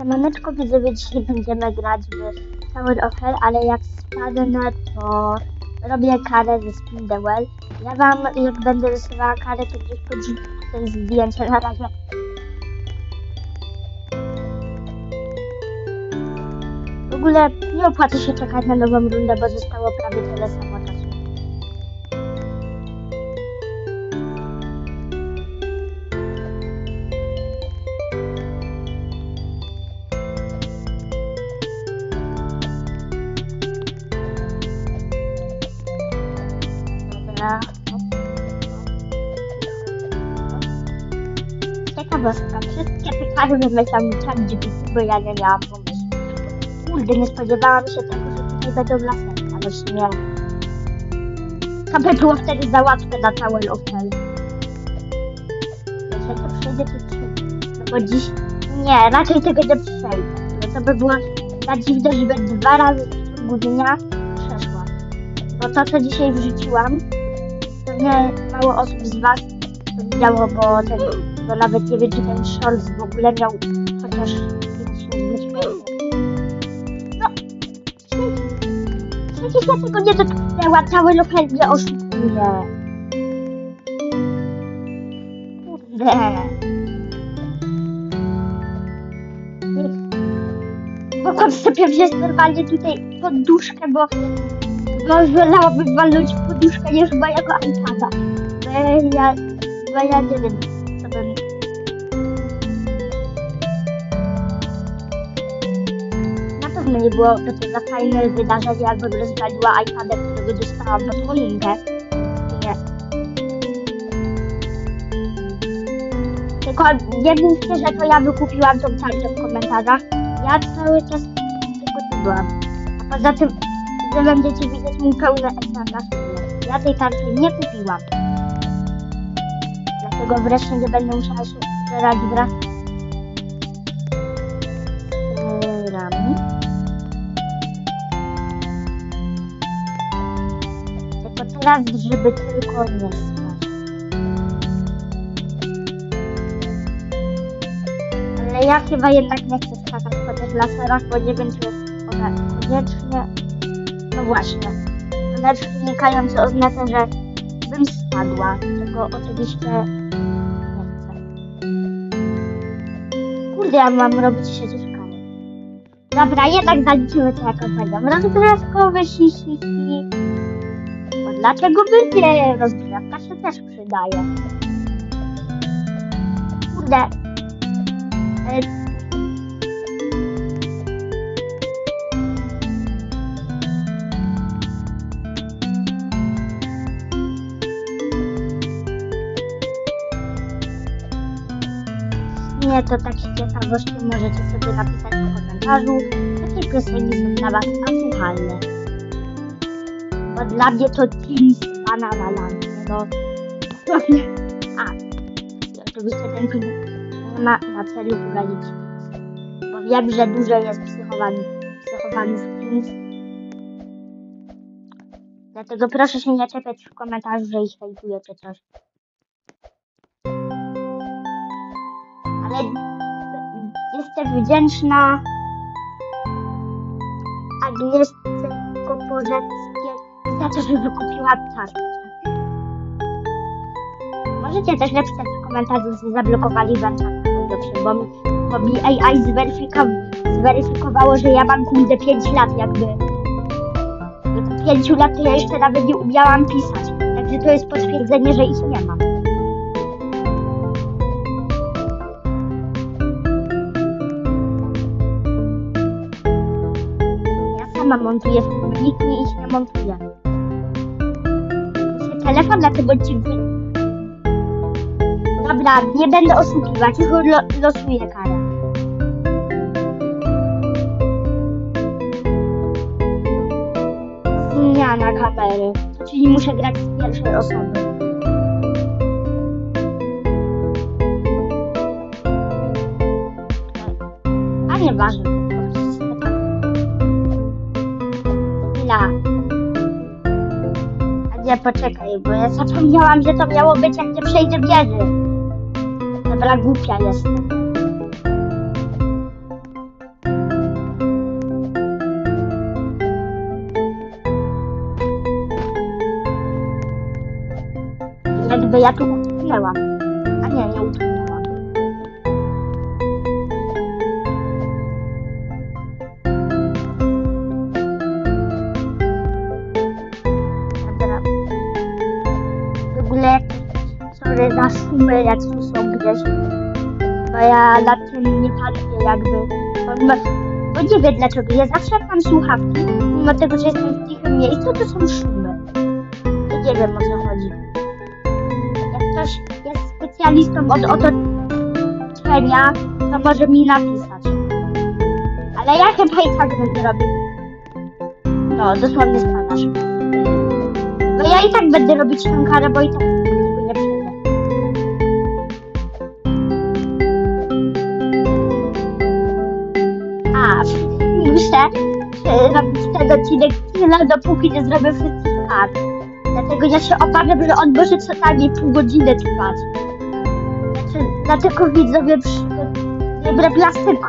Siemaneczko widzowie, dzisiaj będziemy grać w Tower of Hell, ale jak spadnę, to robię karę ze Spin the Well. Ja wam, jak będę rysowała karę, to gdzieś podrzucę zdjęcie na razie. W ogóle nie opłaca się czekać na nową rundę, bo zostało prawie tyle samo Wszystkie pytania wymyślał mi chat GPT, bo ja nie miałam pomysłu. Kurde, nie spodziewałam się tego, że tutaj będą laserka, ale w sumie... To by było wtedy za łatwe na cały hotel. Jeśli to przejdzie, to trzy. No bo dziś... Nie, raczej tego nie przejdę. No to by było za dziwne, żeby dwa razy w ciągu dnia przeszła. Bo to, co dzisiaj wrzuciłam, pewnie mało osób z Was to widziało, bo, ten, bo nawet nie wiem, czy ten shorts w ogóle miał chociaż 50 wyświetleń. No, przecież ja tego nie dotknęła, cały lokal mnie oszukuje. Kurde. Mogłam sobie wziąć normalnie tutaj poduszkę, bo bo wolałabym walnąć poduszkę niż mojego iPada. Bo ja, bo ja nie wiem, Pewno nie było to za fajne wydarzenie, jakbym rozwaliła iPada, którego dostałam pod choinkę. Nie. Tylko mówcie, że to ja wykupiłam tą tarczę w komentarzach. Ja cały czas tylko tu byłam. A poza tym że będziecie widzieć mój pełny ekran na filmie. Ja tej tarczy nie kupiłam. Dlatego wreszcie nie będę musiała się zbierać wraz Teraz, żeby tylko nie spać. Ale ja chyba jednak nie chcę skakać po tych laserach, bo nie wiem, czy one koniecznie no właśnie. Lecz wynikające oznacza, że bym spadła. Czego oczywiście nie chcę. Kurde, ja mam robić przecież karę. Dobra, jednak zaliczymy to jako hi, hi, hi. Dlaczego by nie? Rozgrywka się też przydaje. Kurde. Nie, to tak z ciekawości możecie sobie napisać w komentarzu, jakie piosenki są dla Was asłuchalne. Bo dla mnie to Teams Banana Land. No, a, i oczywiście ten film nie ma na celu urazić. Bo wiem, że dużo jest psychowanych, psychowanych Teams. Dlatego proszę się nie czepiać w komentarzu, że ich hejtuję czy coś. ale jestem wdzięczna Agnieszce Koporzeckiej za to, że wykupiła tarczę. Możecie też napisać w komentarzu, że zablokowali wam dobrze, bo, bo mi AI zweryfika- zweryfikowało, że ja mam kurde 5 lat jakby. Do 5 lat to ja jeszcze nawet nie umiałam pisać, także to jest potwierdzenie, że ich nie mam. Ja sama montuję filmy, nikt mi ich nie montuje. Telefon tym odcinku. Dobra, nie będę oszukiwać, już lo losuję karę. Zmiana kamery, czyli muszę grać z pierwszej osoby. A nieważne. Chwila. A nie, poczekaj, bo ja zapomniałam, że to miało być, jak nie przejdzie wieży. Dobra, głupia jestem. Jakby ja tu utknęłam. Szumy, jak są gdzieś. Bo ja nad tym nie patrzę jakby. Bo, bo nie wiem dlaczego. Ja zawsze mam słuchawki, mimo tego, że jestem w cichym miejscu, to są szumy. Ja nie wiem o co chodzi. Jak ktoś jest specjalistą od otoczenia, to może mi napisać. Ale ja chyba i tak będę robił. No, dosłownie spadasz. Bo ja i tak będę robić tą karę, bo i tak e, robić ten odcinek tyle, dopóki nie zrobię wszystkich kart. Dlatego ja się obawiam, że on może co najmniej pół godziny trwać. Znaczy, dlatego widzowie przy... Dobra, plastyk.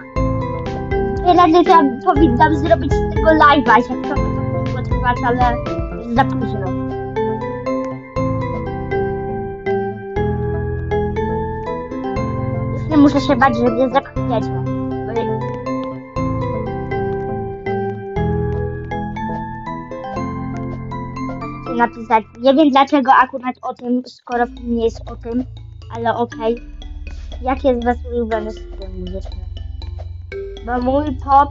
Tyle, że ja powinnam zrobić z tego live'a, jak to mogło trwać, ale już za późno. Już nie muszę się bać, że mnie zepchniecie. Napisać. Nie wiem dlaczego akurat o tym, skoro film nie jest o tym, ale okej. Jaki jest wasz ulubiony styl muzyczny? Bo mój pop,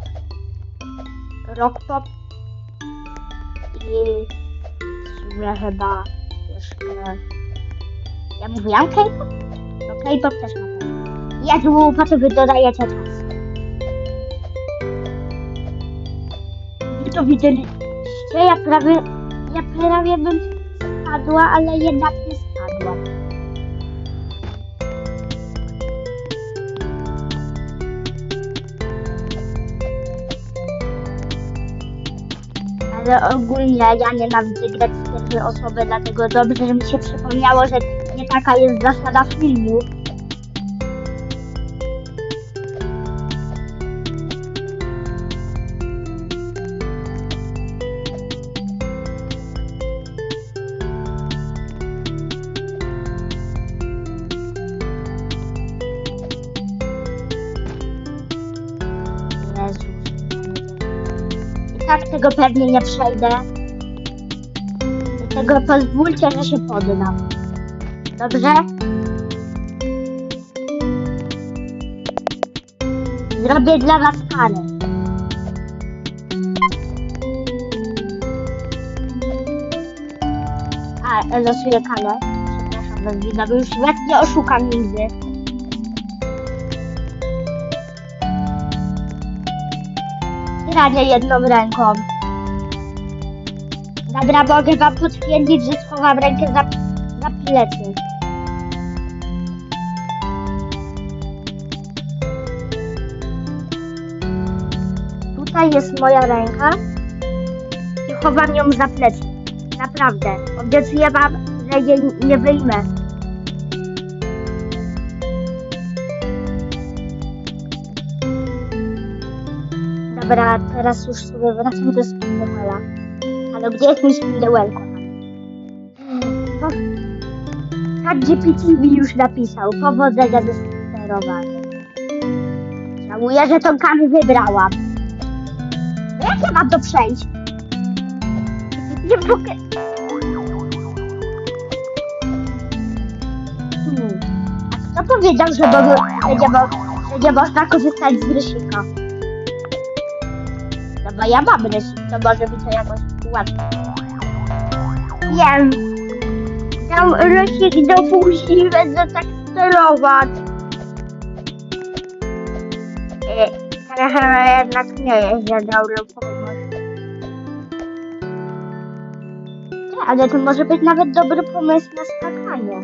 rock pop i w sumie chyba jeszcze... Ja mówiłam K-pop? No K-pop też ma po co wy dodajecie czas? Wy to widzieliście? Ja prawie, ja prawie bym spadła, ale jednak nie spadłam. Ale ogólnie ja nienawidzę grać w pierwsze osoby, dlatego dobrze, że mi się przypomniało, że nie taka jest zasada filmu. I tego pewnie nie przejdę. Dlatego pozwólcie, że się poddam. Dobrze? Zrobię dla was karę. A, losuję karę. Przepraszam, was widzowie, już was nie oszukam nigdy. Ranię jedną ręką. Dobra, mogę wam potwierdzić, że schowam rękę za, za plecy. Tutaj jest moja ręka i chowam ją za plecy. Naprawdę. Obiecuję wam, że jej nie wyjmę. Dobra, teraz już sobie wracam do Spindelwella. Ale gdzie jest mój? To... ChatGPT mi już napisał. Powodzenia ze sterowaniem. Żałuję, że tą karę wybrałam. Jak ja mam to przejść? Nie mogę. Hmm. A kto powiedział, że, bo, że, nie, że nie można korzystać z rysika? No bo ja mam rysik, to może być jakoś łatwiej. Wiem. Tam rysik do buzi, będę tak sterować. E, Trochę jednak nie jest za dobrą pomysł. Nie, ale to może być nawet dobry pomysł na skakanie.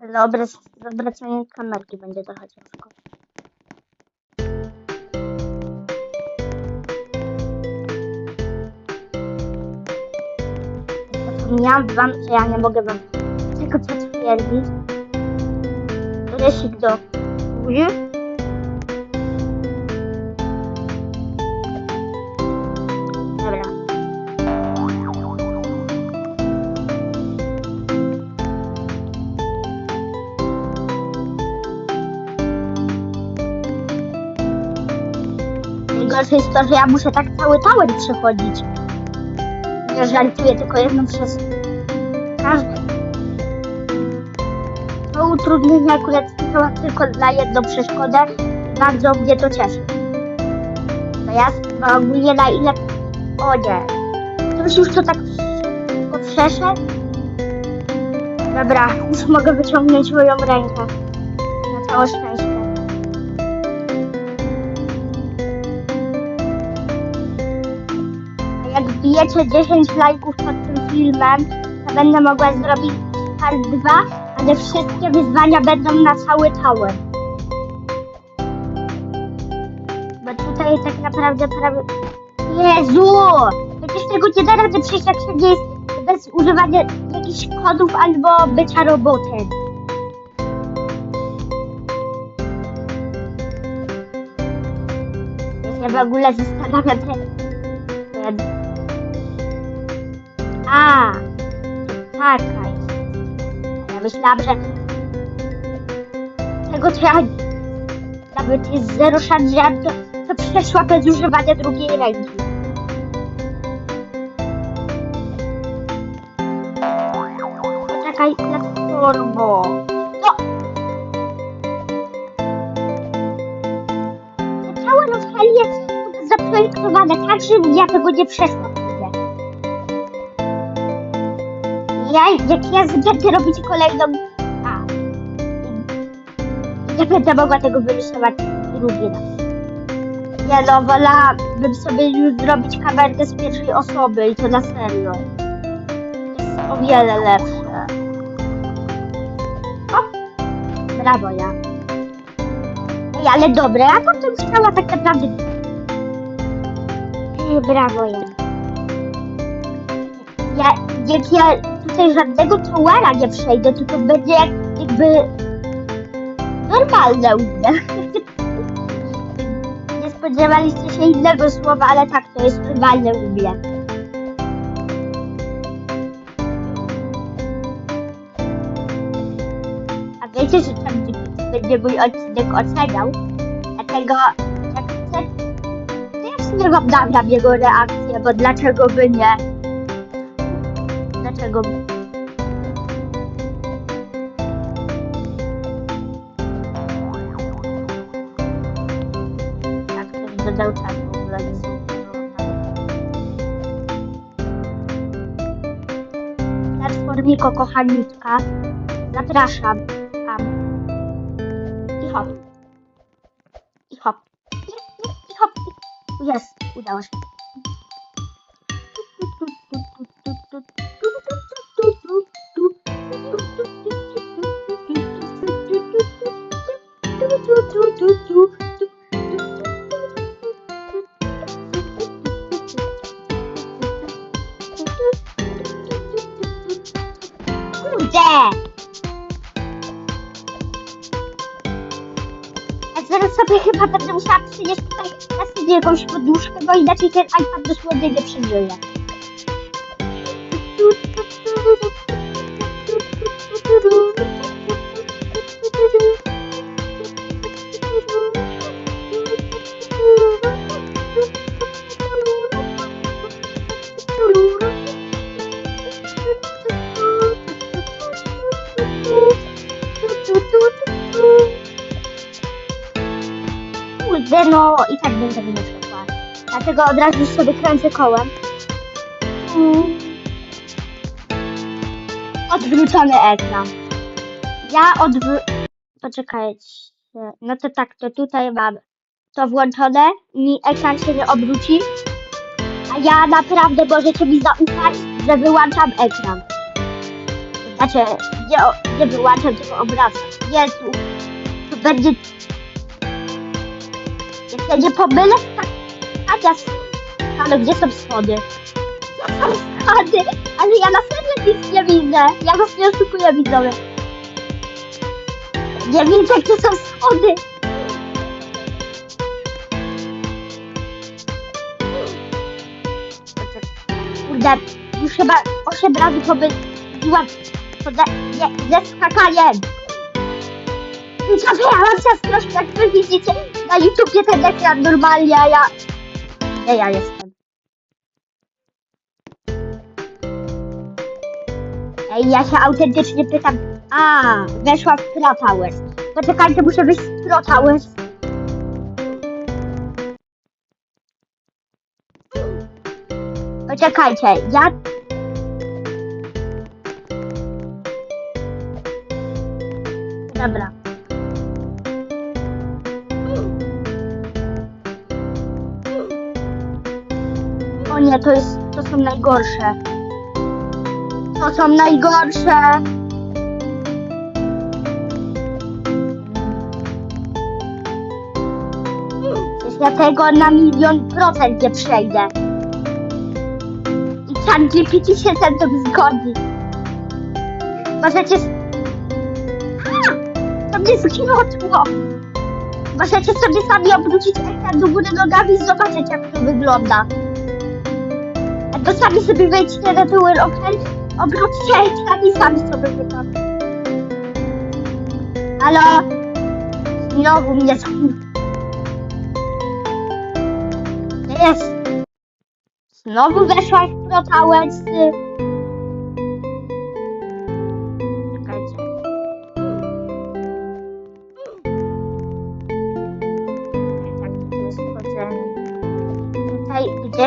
Ale obraz, obracanie kamerki będzie trochę ciężko. Przypomniałam wam, że ja nie mogę wam tego potwierdzić. Rysik do góry. Dobra. Najgorsze jest to, że ja muszę tak cały tower przechodzić. Żartuję, tylko jedną przez każdy. To utrudnienie akurat działa tylko na jedną przeszkodę. Bardzo mnie to cieszy. To ja bo ogólnie na ile... O nie. Ktoś już to tak przeszedł? Dobra, już mogę wyciągnąć moją rękę. Na całe szczęście. Wbijecie 10 lajków pod tym filmem, to będę mogła zrobić part 2, ale wszystkie wyzwania będą na cały tower. Bo tutaj tak naprawdę prawie... Jezu! Przecież tego nie da rady przejść jak się jest bez używania jakichś kodów albo bycia robotem. Ja się w ogóle zastanawiam ten... A, taka jest. Ja myślałam, że tego to ja nawet jest zero szans, że to, to przeszła bez używania drugiej ręki. Poczekaj, platformo. No! To całe Rosali jest zaprojektowane tak, żebym ja tego nie przeszła Ja, jak ja będę robić kolejną... A. Nie będę mogła tego wyrysować drugi raz. Nie no, wolałabym sobie już zrobić kamerkę z pierwszej osoby i to na serio. Jest o wiele lepsze. O! Brawo ja. Ej, ale dobre, a bym chciała tak naprawdę... Ej, brawo ja. Ja, jak ja tutaj żadnego towera nie przejdę, to będzie jak, jakby normalne u mnie. Nie spodziewaliście się innego słowa, ale tak, to jest normalne u mnie. A wiecie, że tam będzie mój odcinek oceniał? Dlatego, jak chcę, to ja w sumie wam nagram jego reakcję, bo dlaczego by nie? By? Tak, ktoś dodał w ogóle. zapraszam tam. I hop. I hop. I hop. Jest, udało się. Na sobie jakąś poduszkę, bo inaczej ten iPad dosłownie nie przeżyje. Dlatego od razu sobie kręcę kołem. Mm. Odwrócony ekran. Ja odwró... Poczekajcie. No to tak, to tutaj mam to włączone. Mi ekran się nie obróci. A ja naprawdę możecie mi zaufać, że wyłączam ekran. Znaczy, nie, nie wyłączam, tylko obracam. Jezu, to będzie jak ja nie pomylę, tak, ja... Ale gdzie są schody? Są schody? Ale ja na serio nic nie widzę. Ja was nie oszukuję, widzowie. Nie widzę, gdzie są schody. Kurde, już chyba 8 razy to ze, nie, ze skakaniem. Widzowie, ja mam się strasznie, jak wy widzicie na YouTubie ten ekran normalnie, a ja Ja jestem? Ej, ja się autentycznie pytam. A, weszła w Pro Towers. Poczekajcie, muszę wyjść z Pro Towers. Poczekajcie, ja... Dobra. Nie, to jest, to są najgorsze. To są najgorsze. Ja tego na milion procent nie przejdę. I ChatGPT się ze mną zgodzi. Możecie... To mnie zgniotło. Możecie sobie sami obrócić ekran do góry nogami i zobaczyć jak to wygląda. Albo sami sobie wejdźcie na Tower Open, obróćcie i sami sobie wygląda. Halo? Znowu mnie. Gdzie jest? Znowu weszłaś w Pro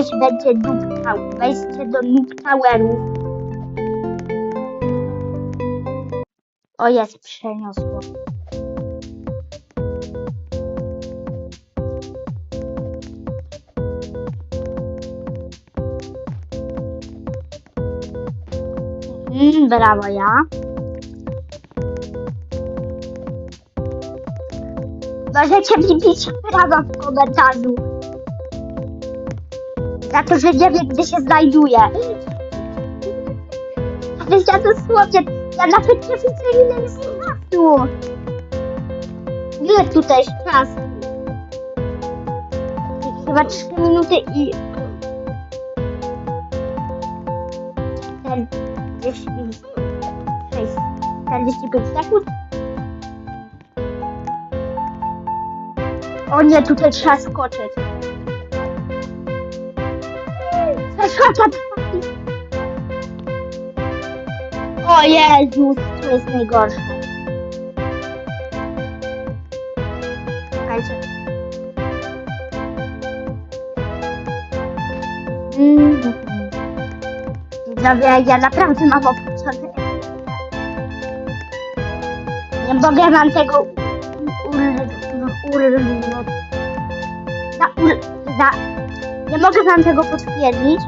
Gdzieś będzie Noob Tower. Wejście do Noob Towerów. O, jest, przeniosło. Mm, brawo, ja. Możecie mi bić brawa w komentarzu. Za to, że nie wiem, gdzie się znajduje. Ale ja dosłownie, ja nawet nie widzę, ile jest czasu. Ile tutaj czas? Chyba 3 minuty i... 46, 45 sekund. O nie, tutaj trzeba skoczyć. Ta O Jezus, to jest najgorsze. Czekajcie. Mm. Widzowie, ja naprawdę mam obchodzony. Nie mogę wam tego za, za... Nie mogę wam tego potwierdzić.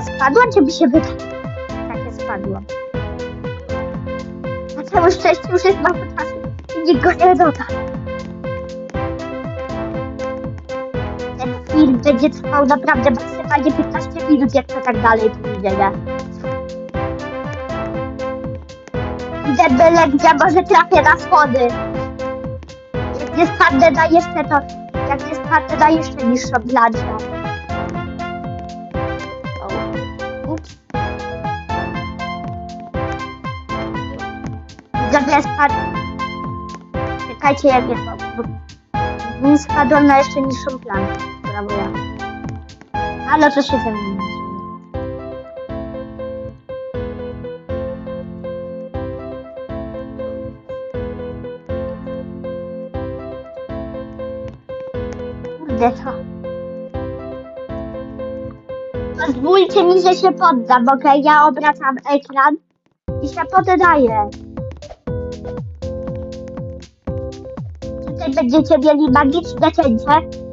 Ja spadłam, czy by się wydało? Tak, ja spadłam. Na całe szczęście już jest mało czasu i nikt go nie doda. Ten film będzie trwał naprawdę maksymalnie 15 minut, jak to tak dalej pójdzie, nie? Idę byle gdzie, może trafię na schody. Jak nie spadnę na jeszcze to... Jak nie spadnę na jeszcze niższą planszę. Widzowie, spadł... Czekajcie, jak jest to... Nie spadłam na jeszcze niższą planszę. Brawo ja. Ale co się ze mną dzieje? Kurde, co? Pozwólcie mi, że się poddam, okej? Ja obracam ekran i się poddaję. Będziecie mieli magiczne cięcie.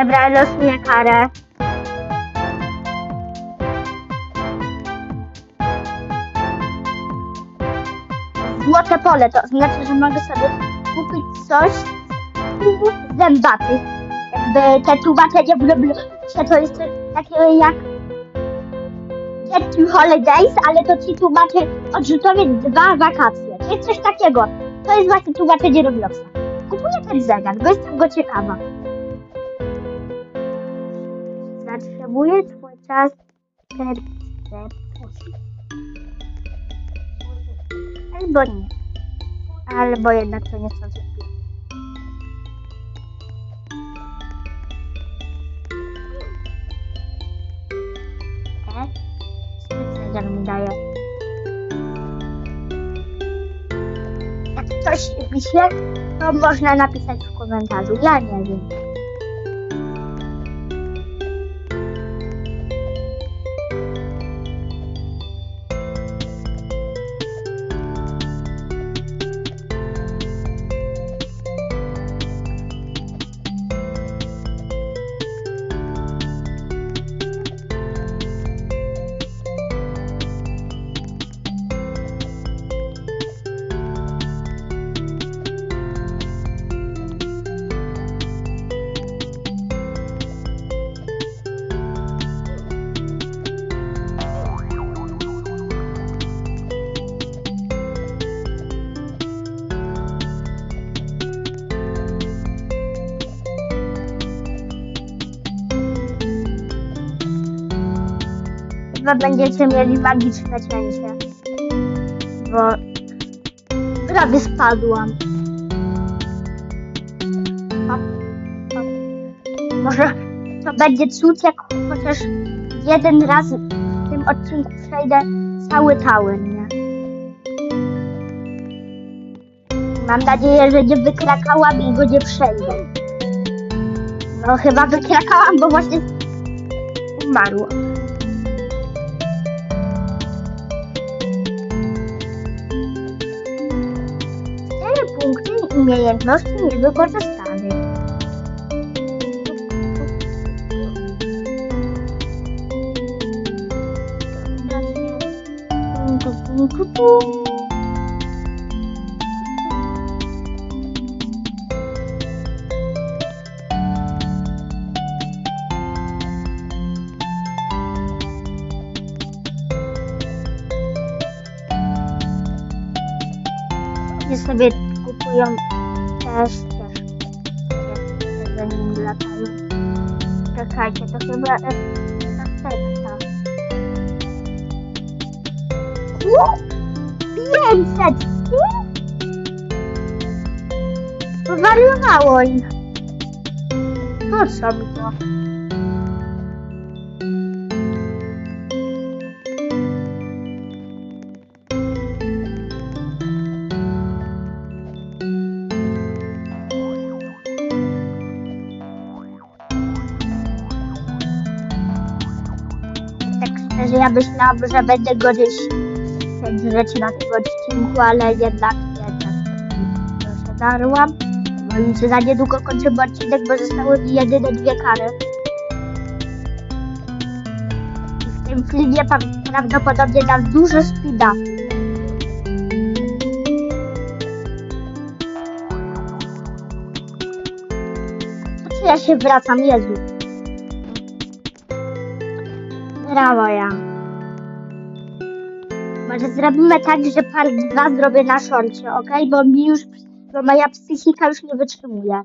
Dobra, losuję karę. Złote pole, to znaczy, że mogę sobie kupić coś z zębatych. Jakby te tłumaczenie w Robloxie to jest coś takiego jak Get to Holidays, ale to ci tłumaczy odrzutowiec dwa wakacje. To jest coś takiego. To jest właśnie tłumaczenie Robloxa. Kupuję ten zegar, bo jestem go ciekawa. Zatrzymuję twój czas serce pusi. Albo nie. Albo jednak to nie są wszystkie. E? Zegar mi daje. Jak coś pisze, to można napisać w komentarzu. Ja nie wiem. Będziecie mieli magiczne cięcie. Bo prawie spadłam. Może to będzie cud, jak chociaż jeden raz w tym odcinku przejdę cały tałyn, nie? Mam nadzieję, że nie wykrakałam i go nie przejdę. No chyba wykrakałam, bo właśnie umarłam. Umiejętności niewykorzystanych. Sobie kupują Chyba efekta. U! 500! U! Powariowało ich. Co mi to? Ja myślałam, że będę gorzej z rzeczy na tym odcinku, ale jednak jednak troszkę darłam. No i za niedługo kończymy odcinek, bo zostały mi jedyne dwie kary. W tym filmie prawdopodobnie dam dużo speeda. Ja się wracam, Jezu. Brawo ja. Może zrobimy tak, że part 2 zrobię na szorcie, ok? Bo mi już, bo moja psychika już nie wytrzymuje.